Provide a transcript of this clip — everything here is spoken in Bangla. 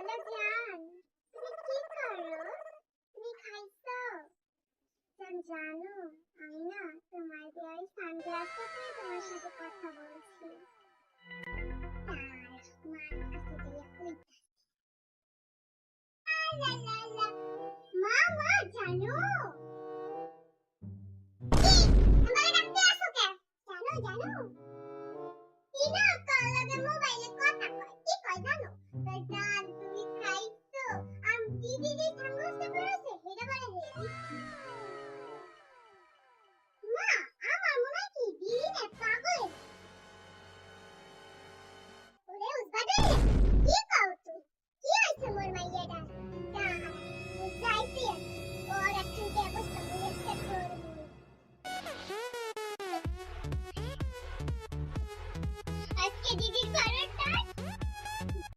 হ্যালো জান তুমি কি করো তুমি খাইছো জান? জানো আমি না তোমার দেওয়া এই সানগ্লাসটা তোমার সাথে কথা বলছি দিয়ে জানো জানো কথা কয় কি কয় জানো You did it almost the person. Wait a minute. Ma, আমার মনে কি দিন পাগল ওরে উসবাদে কি কাও তু কি হইছে মোর মাইয়াডা তা উসাইতে ওর একটু দেবস কবুলের করু আজকে দিদি